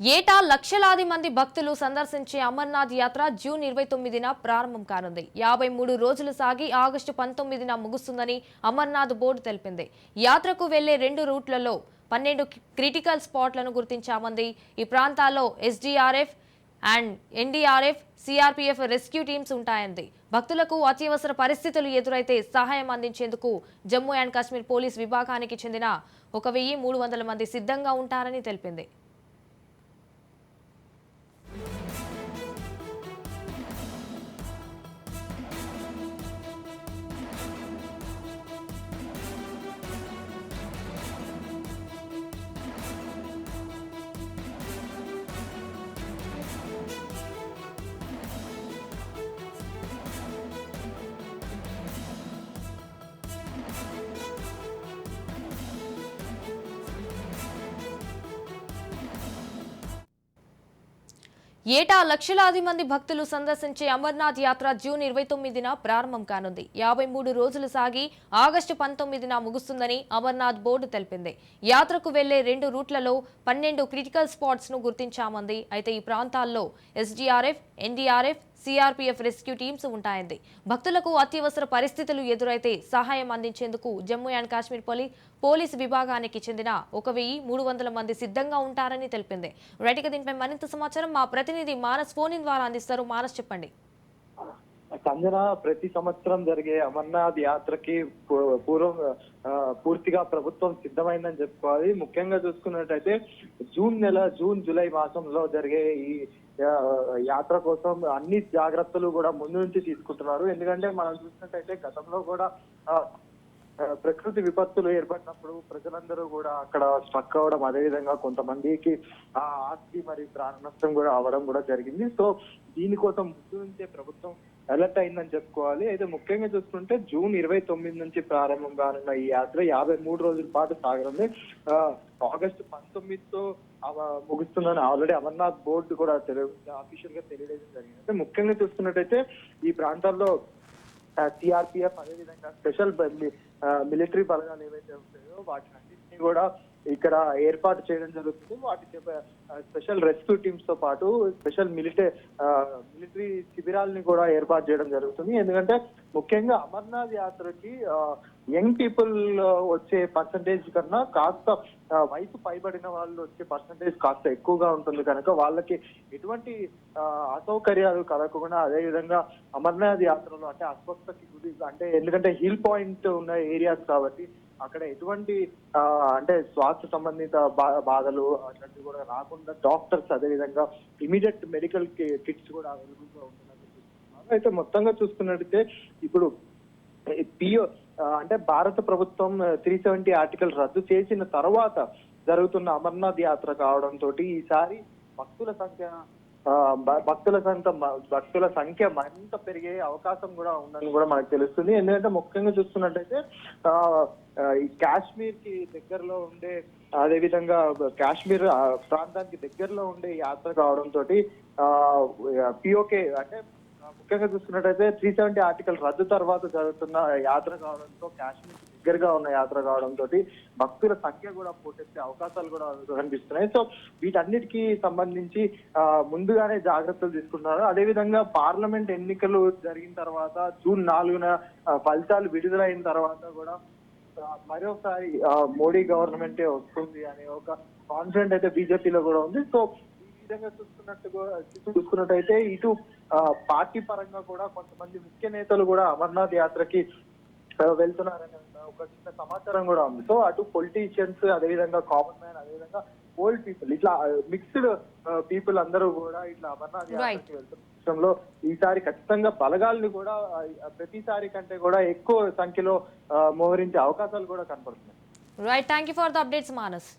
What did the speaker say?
ఏటా లక్షలాది మంది భక్తులు సందర్శించే అమర్నాథ్ యాత్ర జూన్ ఇరవై తొమ్మిదిన ప్రారంభం కానుంది. యాభై మూడు రోజులు సాగి ఆగస్టు పంతొమ్మిదిన ముగుస్తుందని అమర్నాథ్ బోర్డు తెలిపింది. యాత్రకు వెళ్ళే రెండు రూట్లలో పన్నెండు క్రిటికల్ స్పాట్లను గుర్తించామంది. ఈ ప్రాంతాల్లో SDRF and NDRF CRPF rescue teams ఉంటాయంది. భక్తులకు అత్యవసర పరిస్థితులు ఎదురైతే సహాయం అందించేందుకు జమ్మూ అండ్ కాశ్మీర్ పోలీస్ విభాగానికి చెందిన ఒక వెయ్యి మూడు వందల మంది సిద్ధంగా ఉంటారని తెలిపింది. ఏటా లక్షలాది మంది భక్తులు సందర్శించే అమర్నాథ్ యాత్ర జూన్ ఇరవై తొమ్మిదిన ప్రారంభం కానుంది. యాభై మూడు రోజులు సాగి ఆగస్టు పంతొమ్మిదిన ముగుస్తుందని అమర్నాథ్ బోర్డు తెలిపింది. యాత్రకు వెళ్ళే రెండు రూట్లలో పన్నెండు క్రిటికల్ స్పాట్స్ను గుర్తించామంది. అయితే ఈ ప్రాంతాల్లో SDRF NDRF CRPF rescue teams ఉంటాయంది భక్తులకు అత్యవసర పరిస్థితులు ఎదురైతే సహాయం అందించేందుకు జమ్మూ అండ్ కాశ్మీర్ పోలీ పోలీసు విభాగానికి చెందిన ఒక వెయ్యి మూడు వందల మంది సిద్ధంగా ఉంటారని తెలిపింది. రైట్గా దీనిపై మరింత సమాచారం మా ప్రతినిధి మానస్ ఫోన్ ఇన్ ద్వారా అందిస్తారు. మానస్ చెప్పండి. సంజన ప్రతి సంవత్సరం జరిగే అమర్నాథ్ యాత్రకి పూర్వం పూర్తిగా ప్రభుత్వం సిద్ధమైందని చెప్పుకోవాలి. ముఖ్యంగా చూసుకున్నట్టయితే జూన్ నెల జూన్ జూలై మాసంలో జరిగే ఈ యాత్ర కోసం అన్ని జాగ్రత్తలు కూడా ముందు నుంచి తీసుకుంటున్నారు. ఎందుకంటే మనం చూసినట్టయితే గతంలో కూడా ప్రకృతి విపత్తులు ఏర్పడినప్పుడు ప్రజలందరూ కూడా అక్కడ స్ట్రక్ అవ్వడం అదేవిధంగా కొంతమందికి ఆ ఆస్తి మరియు ప్రాణ నష్టం కూడా అవడం కూడా జరిగింది. సో దీనికోసం ముందు నుంచే ప్రభుత్వం అలర్ట్ అయిందని చెప్పుకోవాలి. అయితే ముఖ్యంగా చూసుకుంటే జూన్ ఇరవై తొమ్మిది నుంచి ప్రారంభం కానున్న ఈ యాత్ర యాభై మూడు రోజుల పాటు సాగనుంది ఆగస్టు పంతొమ్మిదితో అవ- ముగుస్తుందని ఆల్రెడీ అమర్నాథ్ బోర్డు కూడా తెలియ అఫీషియల్గా తెలియజేయడం జరిగింది. అంటే ముఖ్యంగా చూసుకున్నట్టయితే ఈ ప్రాంతాల్లో సిఆర్పిఎఫ్ అదేవిధంగా స్పెషల్ మిలిటరీ బలగాలు ఏవైతే ఉంటాయో వాటి అన్నింటినీ కూడా ఇక్కడ ఏర్పాటు చేయడం జరుగుతుంది. వాటి స్పెషల్ రెస్క్యూ టీమ్స్తో పాటు స్పెషల్ మిలిటరీ మిలిటరీ శిబిరాలని కూడా ఏర్పాటు చేయడం జరుగుతుంది. ఎందుకంటే ముఖ్యంగా అమర్నాథ్ యాత్రకి యంగ్ పీపుల్ వచ్చే పర్సంటేజ్ కన్నా కాస్త వయసు పైబడిన వాళ్ళు వచ్చే పర్సంటేజ్ కాస్త ఎక్కువగా ఉంటుంది కనుక వాళ్ళకి ఎటువంటి అసౌకర్యాలు కలగకుండా అదేవిధంగా అమర్నాథ్ యాత్రలో అంటే అస్వస్థకి గురి అంటే ఎందుకంటే హిల్ పాయింట్ ఉన్న ఏరియాస్ కాబట్టి అక్కడ ఎటువంటి అంటే శ్వాస సంబంధిత బా- బాధలు అట్లాంటివి కూడా రాకుండా డాక్టర్స్ అదేవిధంగా ఇమీడియట్ మెడికల్ కిట్స్ కూడా అవైలబుల్గా ఉంటున్నట్టు అయితే మొత్తంగా చూసుకున్నట్టయితే ఇప్పుడు పిఓ అంటే భారత ప్రభుత్వం త్రీ సెవెంటీ ఆర్టికల్ రద్దు చేసిన తర్వాత జరుగుతున్న అమర్నాథ్ యాత్ర కావడంతో ఈసారి భక్తుల సంఖ్య భక్తుల సంఖ్య భక్తుల సంఖ్య మరింత పెరిగే అవకాశం కూడా ఉందని కూడా మనకు తెలుస్తుంది. ఎందుకంటే ముఖ్యంగా చూస్తున్నట్టయితే ఆ, ఈ కాశ్మీర్కి దగ్గరలో ఉండే అదే విధంగా కాశ్మీర్ ప్రాంతానికి దగ్గరలో ఉండే యాత్ర కావడంతో పిఓకే అంటే ముఖ్యంగా చూసుకున్నట్టయితే త్రీ సెవెంటీ ఆర్టికల్ రద్దు తర్వాత జరుగుతున్న యాత్ర కావడంతో కాశ్మీర్ దగ్గరగా ఉన్న యాత్ర కావడంతో భక్తుల సంఖ్య కూడా పోటెత్తే అవకాశాలు కూడా కనిపిస్తున్నాయి. సో వీటన్నిటికీ సంబంధించి ముందుగానే జాగ్రత్తలు తీసుకుంటున్నారు. అదేవిధంగా పార్లమెంట్ ఎన్నికలు జరిగిన తర్వాత జూన్ నాలుగున ఫలితాలు విడుదలైన తర్వాత కూడా మరోసారి మోడీ గవర్నమెంటే వస్తుంది అనే ఒక కాన్ఫిడెంట్ అయితే బీజేపీలో కూడా ఉంది. సో విధంగా చూసుకున్నట్టుగా చూసుకున్నట్టయితే ఇటు పార్టీ పరంగా కూడా కొంతమంది ముఖ్య నేతలు కూడా అమర్నాథ్ యాత్రకి వెళ్తున్నారనే ఒక చిన్న సమాచారం కూడా ఉంది. సో అటు పొలిటీషియన్స్ అదేవిధంగా కామన్ మ్యాన్ అదేవిధంగా ఓల్డ్ పీపుల్ ఇట్లా మిక్స్డ్ పీపుల్ అందరూ కూడా ఇట్లా అమర్నాథ్ యాత్రకి వెళ్తున్న విషయంలో ఈసారి ఖచ్చితంగా బలగాల్ని కూడా ప్రతిసారి కంటే కూడా ఎక్కువ సంఖ్యలో మోహరించే అవకాశాలు కూడా కనపడుతున్నాయి. Right thank you for the updates Manas